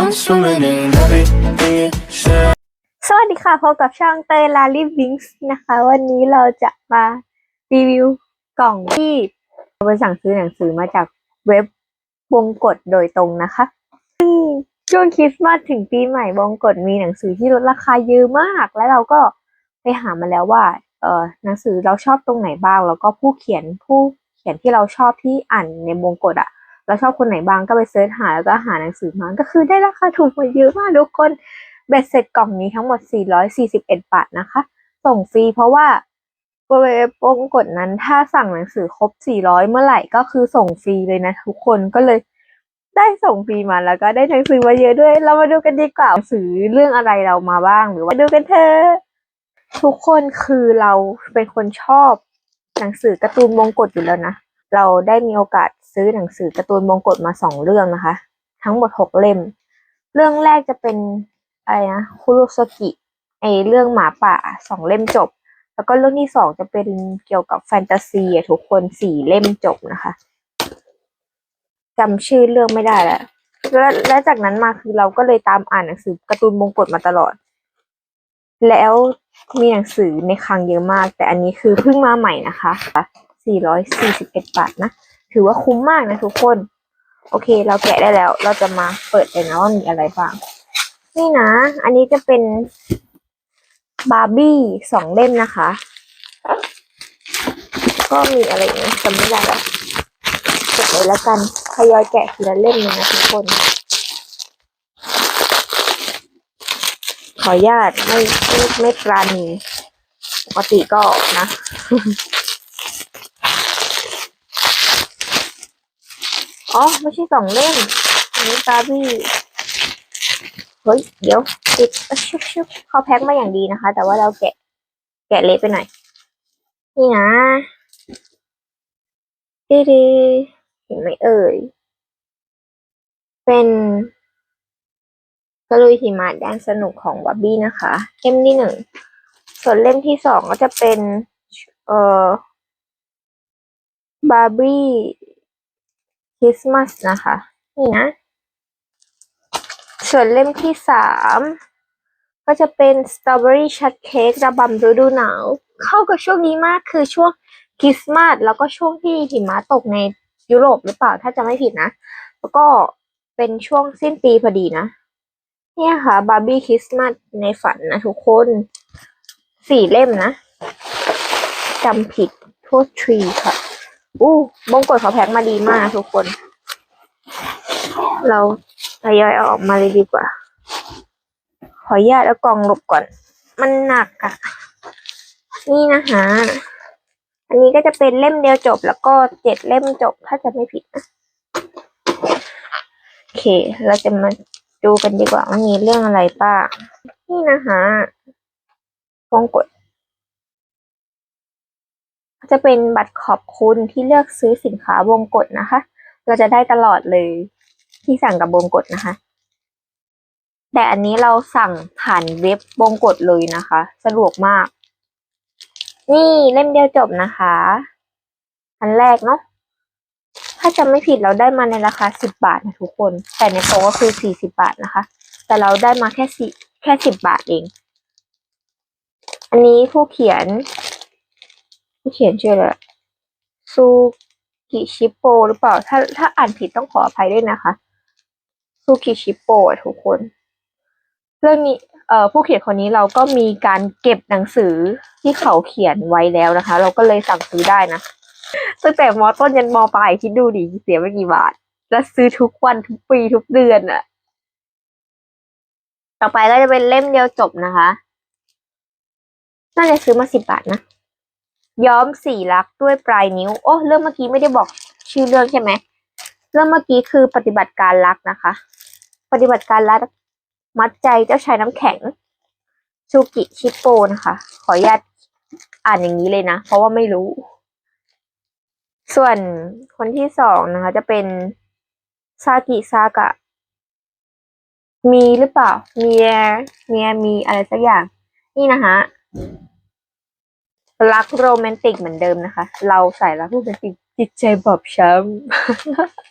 I'm swimming in everything สวัสดีค่ะ พบกับช่องเตยลาลิวิงส์นะคะ วันนี้เราจะมารีวิวกล่องที่เราไปสั่งซื้อหนังสือมาจากเว็บวงกฎโดยตรงนะคะซึ่งช่วงคริสต์มาสถึงปีใหม่วงกฎมีหนังสือที่ลดราคาเยอะมาก แล้วเราก็ไปหามาแล้วว่า เออหนังสือเราชอบตรงไหนบ้าง แล้วก็ผู้เขียนผู้เขียนที่เราชอบที่อ่านในวงกฎอะ เราชอบคนไหนบ้างก็ไปเสิร์ชหาแล้วก็หาหนังสือมาก็คือได้ราคาถูกมาเยอะมากทุกคนเบ็ดเสร็จกล่องนี้ทั้งหมด 441 บาทนะคะ ส่งฟรีเพราะว่าบริเวณวงกฎนั้นถ้าสั่งหนังสือครบ 400 เมื่อไหร่ก็คือส่งฟรีเลยนะทุกคนก็เลยได้ส่งฟรีมาแล้วก็ได้หนังสือมาเยอะด้วย เรามาดูกันดีกว่าหนังสือเรื่องอะไรเรามาบ้างหรือว่าดูกันเถอะทุกคนคือเราเป็นคนชอบหนังสือการ์ตูนวงกฎอยู่แล้วนะ เราได้มีโอกาส ซื้อหนังสือการ์ตูนวงกฎมาสองเรื่องนะคะ ทั้งหมดหกเล่ม เรื่องแรกจะเป็นอะไรนะคุโรโซกิไอเรื่องหมาป่าสองเล่มจบ แล้วก็เรื่องที่สองจะเป็นเกี่ยวกับแฟนตาซีทุกคนสี่เล่มจบนะคะจำชื่อเรื่องไม่ได้แล้วแล้วและจากนั้นมาคือเราก็เลยตามอ่านหนังสือการ์ตูนมงกฎมาตลอด แล้วมีหนังสือในคลังเยอะมาก แต่อันนี้คือเพิ่งมาใหม่นะคะ 441 บาทนะ ถือว่าคุ้มมากนะทุกคน โอเค เราแกะได้แล้ว เราจะมาเปิดเลยนะว่ามีอะไรบ้าง นี่นะ อันนี้จะเป็นบาร์บี้สองเล่มนะคะ ก็มีอะไรอย่างเงี้ยจำไม่ได้แล้วเก็บไว้แล้วกันทยอยแกะทีละเล่มเลยนะทุกคน ขออนุญาตไม่ไม่ไม่ปราณีปกติก็นะ อ๋อ ไม่ใช่สองเล่มอันนี้บาร์บี้ เฮ้ย เดี๋ยวติดชุบชุบเขาแพ็คมาอย่างดีนะคะ แต่ว่าเราแกะ แกะเละไปหน่อย นี่นะดีดีเห็นไหมเอ่ย เป็นกระลุยหิมะแดนสนุกของบับบี้นะคะ เล่มที่หนึ่ง ส่วนเล่มที่สองก็จะเป็น เอ่อบาร์บี้ คริสต์มาสนะคะ นี่นะ ส่วนเล่มที่สามก็จะเป็นสตรอเบอรี่ชัดเค้กระบำฤดูหนาว เข้ากับช่วงนี้มากคือช่วงคริสต์มาสแล้วก็ช่วงที่หิมะตกในยุโรปหรือเปล่าถ้าจะไม่ผิดนะ แล้วก็เป็นช่วงสิ้นปีพอดีนะ เนี่ยค่ะบาร์บี้คริสต์มาสในฝันนะทุกคนสี่เล่มนะจำผิดโทษทรีค่ะ อู้บงกฎเขาแพ็คมาดีมากทุกคน เราทยอยเอาออกมาเลยดีกว่า ขออนุญาตเอากล่องหลบก่อน มันหนักอะนี่นะคะอันนี้ก็จะเป็นเล่มเดียวจบแล้วก็เจ็ดเล่มจบถ้าจะไม่ผิดนะโอเค เราจะมาดูกันดีกว่าว่ามีเรื่องอะไรบ้างนี่นะคะวงกด จะเป็นบัตรขอบคุณที่เลือกซื้อสินค้าวงกฎนะคะ เราจะได้ตลอดเลยที่สั่งกับวงกฎนะคะ แต่อันนี้เราสั่งผ่านเว็บวงกฎเลยนะคะ สะดวกมาก นี่เล่มเดียวจบนะคะ อันแรกเนาะถ้าจำไม่ผิดเราได้มาในราคาสิบบาทนะทุกคน แต่ในโต๊ะก็คือสี่สิบาทนะคะ แต่เราได้มาแค่สี่แค่สิบบาทเอง อันนี้ผู้เขียน ผู้เขียนชื่ออะไรซูกิชิโปหรือเปล่า ถ้าถ้าอ่านผิดต้องขออภัยด้วยนะคะซูกิชิโปะทุกคน เรื่องนี้เอ่อผู้เขียนคนนี้เราก็มีการเก็บหนังสือที่เขาเขียนไว้แล้วนะคะ เราก็เลยสั่งซื้อได้นะตั้งแต่มอต้นยันมอปลายคิดดูดิเสียไปกี่บาท แล้วซื้อทุกวันทุกปีทุกเดือนอะต่อไปก็จะเป็นเล่มเดียวจบนะคะ น่าจะซื้อมาสิบบาทนะ ย้อมสีลักด้วยปลายนิ้ว โอ้ เรื่องเมื่อกี้ไม่ได้บอกชื่อเรื่องใช่ไหม เรื่องเมื่อกี้คือปฏิบัติการรักนะคะ ปฏิบัติการรักมัดใจเจ้าชายน้ำแข็ง ชูกิชิปโปนะคะ ขออนุญาตอ่านอย่างนี้เลยนะ เพราะว่าไม่รู้ ส่วนคนที่สองนะคะ จะเป็นซากิซากะ มีหรือเปล่า มีเมียมีอะไรสักอย่าง นี่นะคะ รักโรแมนติกเหมือนเดิมนะคะ เราใส่รักโรแมนติกจิตใจบอบช้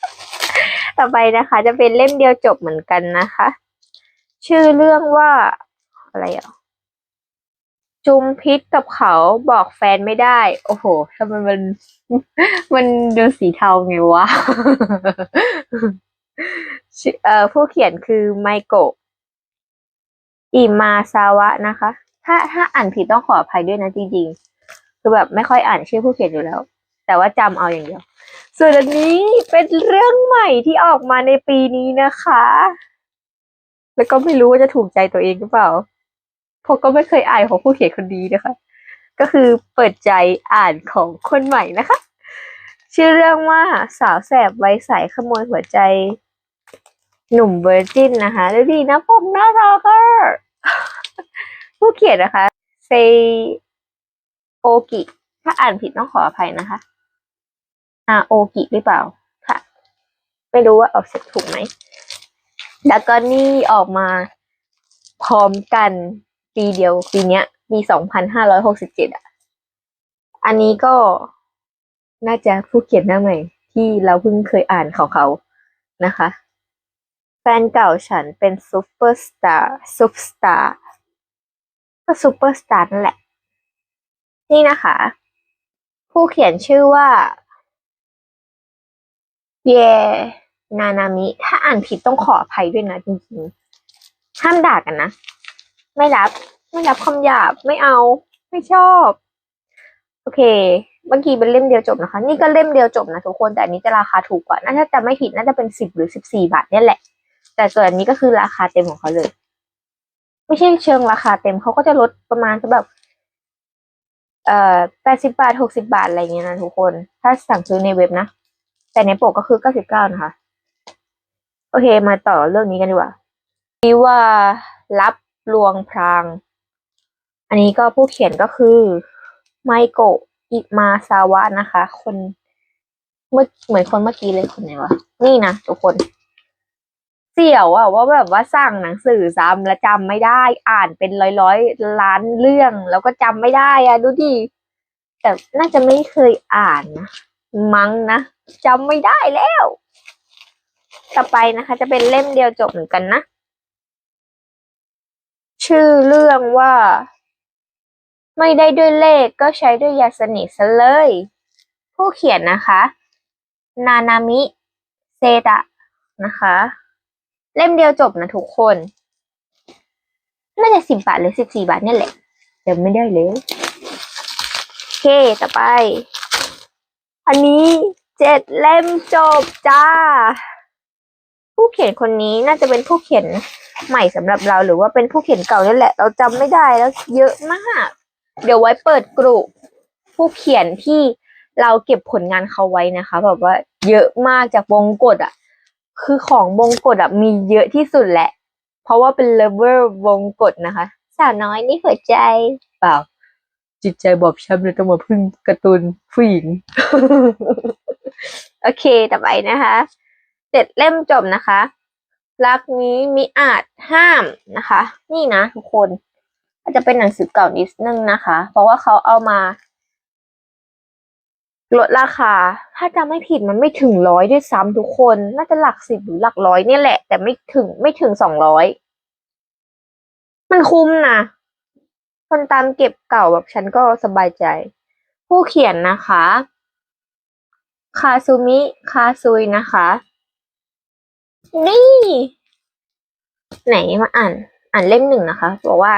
ำต่อไปนะคะ จะเป็นเล่มเดียวจบเหมือนกันนะคะ ชื่อเรื่องว่าอะไรอะจุมพิษกับเขาบอกแฟนไม่ได้ โอ้โหทำไมมัน มันดูสีเทาไงวะเอ่อผู้เขียนคือไมโกะอิมาซาวะนะคะ ถ้าถ้าอ่านผิดต้องขออภัยด้วยนะจริงๆ คือแบบไม่ค่อยอ่านชื่อผู้เขียนอยู่แล้ว แต่ว่าจำเอาอย่างเดียว ส่วนอันนี้เป็นเรื่องใหม่ที่ออกมาในปีนี้นะคะ แล้วก็ไม่รู้ว่าจะถูกใจตัวเองหรือเปล่าเพราะก็ไม่เคยอ่านของผู้เขียนคนนี้นะคะ ก็คือเปิดใจอ่านของคนใหม่นะคะ ชื่อเรื่องว่าสาวแสบไว้ใสขโมยหัวใจ หนุ่มเวอร์จินนะคะดูดีนะผมน่ารักผู้เขียนนะคะเซ โอกิ ถ้าอ่านผิดต้องขออภัยนะคะอาโอกิหรือเปล่าค่ะ ไม่รู้ว่าออกเสียงถูกไหมแล้วก็นี่ออกมาพร้อมกันปีเดียวปีเนี้ยปีสองพันห้าร้อยหกสิบเจ็ดอะ อันนี้ก็น่าจะผู้เขียนหน้าใหม่ ที่เราเพิ่งเคยอ่านของเขานะคะ แฟนเก่าฉันเป็นซูเปอร์สตาร์ซูเปอร์สตาร์ก็ซูเปอร์สตาร์นั่นแหละ นี่นะคะ ผู้เขียนชื่อว่า เยนานามิ ถ้าอ่านผิดต้องขออภัยด้วยนะจริงๆ ห้ามด่ากันนะ ไม่รับ ไม่รับคำหยาบ ไม่เอา ไม่ชอบ โอเค เมื่อกี้เป็นเล่มเดียวจบนะคะ นี่ก็เล่มเดียวจบนะทุกคน แต่อันนี้จะราคาถูกกว่า น่าจะไม่ผิด น่าจะเป็นสิบหรือสิบสี่บาทเนี่ยแหละ แต่ส่วนอันนี้ก็คือราคาเต็มของเขาเลย ไม่ใช่เชิงราคาเต็ม เขาก็จะลดประมาณแบบ เอ่อแปดสิบาทหกสิบาท อะไรเงี้ยนะทุกคน ถ้าสั่งซื้อในเว็บนะ แต่ในปกก็คือเก้าสิบเก้านะคะ โอเค มาต่อเรื่องนี้กันดีกว่าวิว่ารับลวงพราง อันนี้ก็ผู้เขียนก็คือ ไมโกะอิมาซาวะนะคะ คนเมื่อเหมือนคนเมื่อกี้เลยคนไหนวะ นี่นะทุกคน เสี่ยวอะว่าแบบว่าสั่งหนังสือซ้ำแล้วจำไม่ได้ อ่านเป็นร้อยร้อยล้านเรื่อง แล้วก็จำไม่ได้อะดูดิแต่น่าจะไม่เคยอ่านนะมั้งนะจำไม่ได้แล้ว ต่อไปนะคะ จะเป็นเล่มเดียวจบเหมือนกันนะ ชื่อเรื่องว่า ไม่ได้ด้วยเลขก็ใช้ด้วยยาสนิทซะเลย ผู้เขียนนะคะ นานามิ เซตะนะคะ เล่มเดียวจบนะทุกคน น่าจะสิบบาทหรือสิบสี่บาทเนี่ยแหละ เดี๋ยวไม่ได้เลย โอเค ต่อไป อันนี้เจ็ดเล่มจบจ้า ผู้เขียนคนนี้น่าจะเป็นผู้เขียนใหม่สำหรับเราหรือว่าเป็นผู้เขียนเก่านี่แหละ เราจำไม่ได้แล้วเยอะมาก เดี๋ยวไว้เปิดกลุ่มผู้เขียนที่เราเก็บผลงานเขาไว้นะคะแบบว่าเยอะมากจากวงกฎอะ คือของวงกฎอะมีเยอะที่สุดแหละ เพราะว่าเป็นเลเวอร์วงกฎนะคะ สาวน้อยนี่หัวใจเปล่า จิตใจบอบช้ำเลยต้องมาพึ่งการ์ตูนผู้หญิง โอเคต่อไปนะคะเจ็ดเล่มจบนะคะ รักนี้มิอาจห้ามนะคะ นี่นะทุกคนอาจจะเป็นหนังสือเก่านิดนึงนะคะ เพราะว่าเขาเอามา ลดราคา ถ้าจำไม่ผิดมันไม่ถึงร้อยด้วยซ้ำทุกคน น่าจะหลักสิบหรือหลักร้อยเนี่ยแหละ แต่ไม่ถึงไม่ถึงสองร้อย มันคุ้มนะ คนตามเก็บเก่าแบบฉันก็สบายใจ ผู้เขียนนะคะ คาซูมิ คาซุยนะคะ นี่ ไหนมาอ่าน อ่านเล่มหนึ่งนะคะ บอกว่า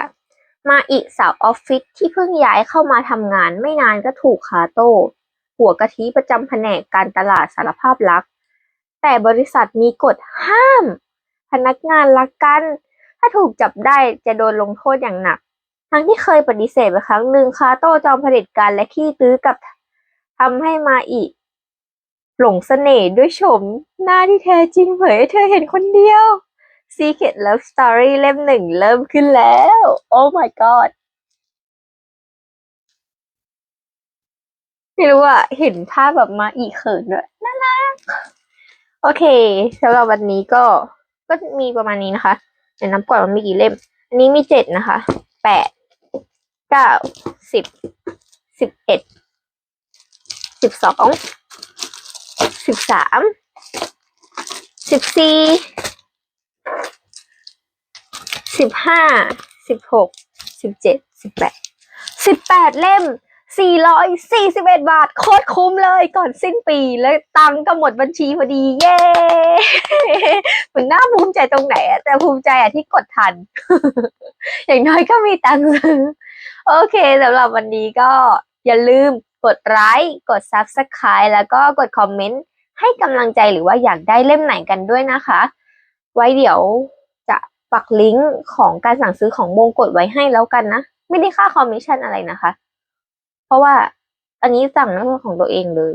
มาอีสาวออฟฟิศที่เพิ่งย้ายเข้ามาทำงานไม่นานก็ถูกคาโต้ หัวกะทิประจำแผนกการตลาดสารภาพรัก แต่บริษัทมีกฎห้าม พนักงานรักกัน ถ้าถูกจับได้จะโดนลงโทษอย่างหนัก ทั้งที่เคยปฏิเสธไปครั้งหนึ่งคาโต้จอมเผด็จการและขี้ตื้อกับทำให้มาอีก หลงเสน่ห์ด้วยชม หน้าที่แท้จริงเผยให้เธอเห็นคนเดียว Secret Love Story เล่มหนึ่งเริ่มขึ้นแล้ว Oh my god ไม่รู้อะเห็นภาพแบบมาอีกเขินด้วยน่ารักโอเคสำหรับวันนี้ก็ก็มีประมาณนี้นะคะเดี๋ยวนับก่อนว่ามีกี่เล่ม อันนี้มีเจ็ดนะคะแปดเก้าสิบสิบเอ็ดสิบสองสิบสามสิสิบสี่สิบห้าสิบหกสิบเจ็ดสิบแปดสิบแปดเล่ม สี่ร้อยสี่สิบเอ็ดบาท โคตรคุ้มเลยก่อนสิ้นปี แล้วตังก็หมดบัญชีพอดี เย้เหมือนหน่าภูมิใจตรงไหนอะแต่ภูมิใจอะที่กดทัน อย่างน้อยก็มีตังค์ซื้อ โอเคสำหรับวันนี้ก็อย่าลืมกดไลค์กด Subscribe แล้วก็กดคอมเมนต์ให้กำลังใจหรือว่าอยากได้เล่มไหนกันด้วยนะคะ ไว้เดี๋ยวจะปักลิงก์ของการสั่งซื้อของมงกฎไว้ให้แล้วกันนะ ไม่ได้ค่าคอมมิชชั่นอะไรนะคะ ราะว่าอันนี้สั่งเรื่องของตัวเองเลย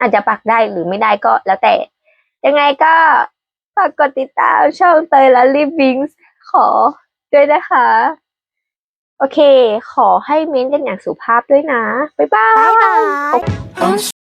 อาจจะปักได้หรือไม่ได้ก็แล้วแต่ ยังไงก็ฝากกดติดตามช่องเตยและลิฟบิงส์ขอด้วยนะคะ โอเค ขอให้เม้นต์กันอย่างสุภาพด้วยนะ บ๊ายบาย